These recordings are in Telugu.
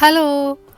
హలో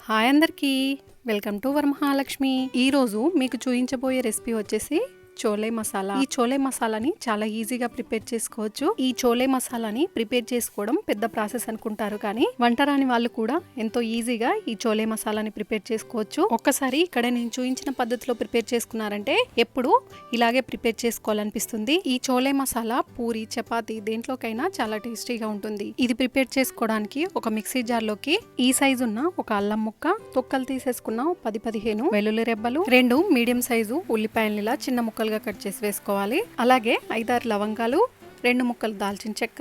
హాయ్ అందరికీ. Welcome to Varamahalakshmi. ఈరోజు మీకు చూపించబోయే రెసిపీ వచ్చేసి చోలే మసాలా ఈ చోలే మసాలాని చాలా ఈజీగా ప్రిపేర్ చేసుకోవచ్చు. ఈ చోలే మసాలాని ప్రిపేర్ చేసుకోవడం పెద్ద ప్రాసెస్ అనుకుంటారు కానీ వంట రాని వాళ్ళు కూడా ఎంతో ఈజీగా ఈ చోలే మసాలాని ప్రిపేర్ చేసుకోవచ్చు. ఒక్కసారి ఇక్కడ నేను చూపించిన పద్ధతిలో ప్రిపేర్ చేసుకున్నారంటే ఎప్పుడు ఇలాగే ప్రిపేర్ చేసుకోవాలనిపిస్తుంది. ఈ చోలే మసాలా పూరి చపాతి దేంట్లోకైనా చాలా టేస్టీగా ఉంటుంది. ఇది ప్రిపేర్ చేసుకోవడానికి ఒక మిక్సీ జార్లోకి ఈ సైజు ఉన్న ఒక అల్లం ముక్క తొక్కలు తీసేసుకున్న పది పదిహేను వెల్లుల్లి రెబ్బలు రెండు మీడియం సైజు ఉల్లిపాయలు ఇలా చిన్న ముక్కలుగా కట్ చేసి వేసుకోవాలి. అలాగే ఐదారు లవంగాలు రెండు ముక్కలు దాల్చిన చెక్క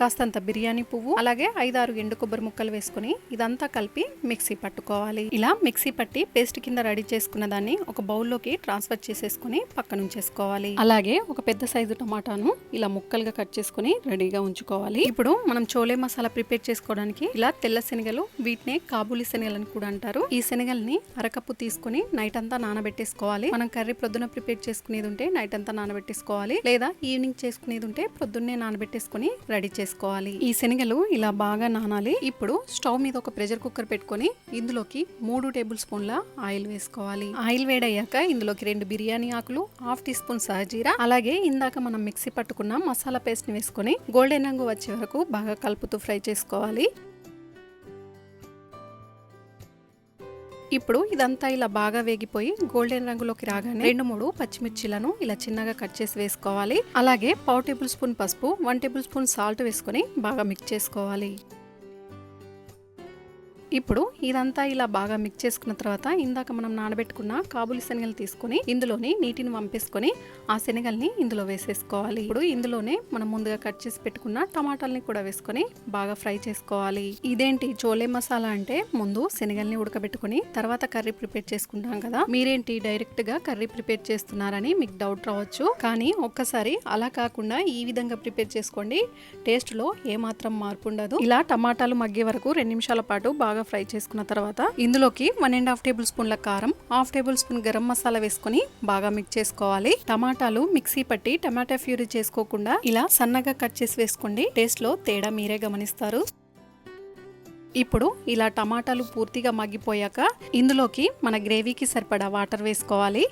కాస్తంత బిర్యానీ పువ్వు అలాగే ఐదారు ఎండు కొబ్బరి ముక్కలు వేసుకుని ఇదంతా కలిపి మిక్సీ పట్టుకోవాలి. ఇలా మిక్సీ పట్టి పేస్ట్ కింద రెడీ చేసుకున్న దాన్ని ఒక బౌల్లోకి ట్రాన్స్ఫర్ చేసేసుకుని పక్కన ఉంచేసుకోవాలి. అలాగే ఒక పెద్ద సైజు టమాటాను ఇలా ముక్కలుగా కట్ చేసుకుని రెడీగా ఉంచుకోవాలి. ఇప్పుడు మనం చోలే మసాలా ప్రిపేర్ చేసుకోవడానికి ఇలా తెల్ల శనగలు వీటినే కాబూలి శనగలని కూడా అంటారు. ఈ శనగల్ని అరకప్పు తీసుకుని నైట్ అంతా నానబెట్టేసుకోవాలి. మనం కర్రీ ప్రొద్దున ప్రిపేర్ చేసుకునేది ఉంటే నైట్ అంతా నానబెట్టేసుకోవాలి. లేదా ఈవినింగ్ చేసుకునేది ఉంటే ప్రొద్దున్నే నానబెట్టేసుకుని రెడీ చేసుకోవాలి ఈ శనగలు ఇలా బాగా నానాలి. ఇప్పుడు స్టవ్ మీద ఒక ప్రెషర్ కుక్కర్ పెట్టుకొని ఇందులోకి మూడు టేబుల్ స్పూన్ల ఆయిల్ వేసుకోవాలి. ఆయిల్ వేడయ్యాక ఇందులోకి రెండు బిర్యానీ ఆకులు హాఫ్ టీ స్పూన్ సహజీరా అలాగే ఇందాక మనం మిక్సీ పట్టుకున్న మసాలా పేస్ట్ని వేసుకొని గోల్డెన్ రంగు వచ్చే వరకు బాగా కలుపుతూ ఫ్రై చేసుకోవాలి. ఇప్పుడు ఇదంతా ఇలా బాగా వేగిపోయి గోల్డెన్ రంగులోకి రాగానే రెండు మూడు పచ్చిమిర్చిలను ఇలా చిన్నగా కట్ చేసి వేసుకోవాలి. అలాగే పావు టేబుల్ స్పూన్ పసుపు వన్ టేబుల్ స్పూన్ సాల్ట్ వేసుకొని బాగా మిక్స్ చేసుకోవాలి. ఇప్పుడు ఇదంతా ఇలా బాగా మిక్స్ చేసుకున్న తర్వాత ఇందాక మనం నానబెట్టుకున్న కాబులి శనగలు తీసుకొని ఇందులోనే నీటిని వంపేసుకొని ఆ శనగల్ని ఇందులో వేసేసుకోవాలి. ఇప్పుడు ఇందులోనే మనం ముందుగా కట్ చేసి పెట్టుకున్న టమాటాలని కూడా వేసుకొని బాగా ఫ్రై చేసుకోవాలి. ఇదేంటి చోలే మసాలా అంటే ముందు శనగల్ని ఉడకబెట్టుకొని తర్వాత కర్రీ ప్రిపేర్ చేసుకుంటాం కదా. మీరేంటి డైరెక్ట్గా కర్రీ ప్రిపేర్ చేస్తున్నారని మీకు డౌట్ రావచ్చు. కానీ ఒక్కసారి అలా కాకుండా ఈ విధంగా ప్రిపేర్ చేసుకోండి. టేస్ట్లో ఏమాత్రం మార్పు ఉండదు. ఇలా టమాటాలు మగ్గే వరకు రెండు నిమిషాల పాటు బాగా ఫ్రై చేసుకున్న తర్వాత ఇందులోకి వన్ అండ్ హాఫ్ టేబుల్ స్పూన్ల కారం half tablespoon garam masala వేసుకొని బాగా మిక్స్ చేసుకోవాలి. టమాటాలు మిక్సీ పట్టి టమాటా ఫ్యూరీ చేసుకోకుండా ఇలా సన్నగా కట్ చేసి వేసుకోండి. టేస్ట్లో తేడా మీరే గమనిస్తారు. ఇప్పుడు ఇలా టమాటాలు పూర్తిగా మగ్గిపోయాక ఇందులోకి మన గ్రేవీకి సరిపడా వాటర్ వేసుకోవాలి.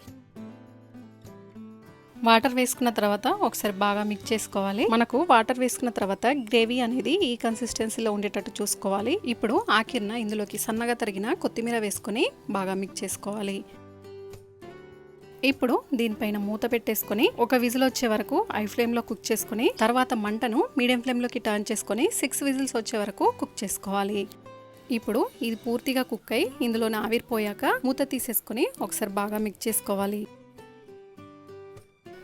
వాటర్ వేసుకున్న తర్వాత ఒకసారి బాగా మిక్స్ చేసుకోవాలి. మనకు వాటర్ వేసుకున్న తర్వాత గ్రేవీ అనేది ఈ కన్సిస్టెన్సీలో ఉండేటట్టు చూసుకోవాలి. ఇప్పుడు ఆఖిర్న ఇందులోకి సన్నగా తరిగిన కొత్తిమీర వేసుకొని బాగా మిక్స్ చేసుకోవాలి. ఇప్పుడు దీనిపైన మూత పెట్టేసుకొని ఒక విజిల్ వచ్చే వరకు ఐ ఫ్లేమ్లో కుక్ చేసుకుని తర్వాత మంటను మీడియం ఫ్లేమ్లోకి టర్న్ చేసుకొని సిక్స్ విజిల్స్ వచ్చే వరకు కుక్ చేసుకోవాలి. ఇప్పుడు ఇది పూర్తిగా కుక్ అయి ఇందులోనే ఆవిరిపోయాక మూత తీసేసుకొని ఒకసారి బాగా మిక్స్ చేసుకోవాలి.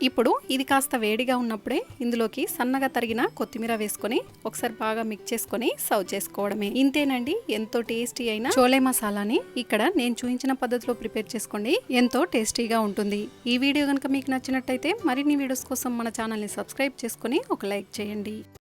ఇప్పుడు ఇది కాస్త వేడిగా ఉన్నప్పుడే ఇందులోకి సన్నగా తరిగిన కొత్తిమీర వేసుకొని ఒకసారి బాగా మిక్స్ చేసుకొని సర్వ్ చేసుకోవడమే. ఇంతేనండి ఎంతో టేస్టీ అయిన చోలే మసాలాని ఇక్కడ నేను చూపించిన పద్ధతిలో ప్రిపేర్ చేసుకోండి. ఎంతో టేస్టీగా ఉంటుంది. ఈ వీడియో కనుక మీకు నచ్చినట్టయితే మరిన్ని వీడియోస్ కోసం మన ఛానల్ని సబ్స్క్రైబ్ చేసుకొని ఒక లైక్ చేయండి.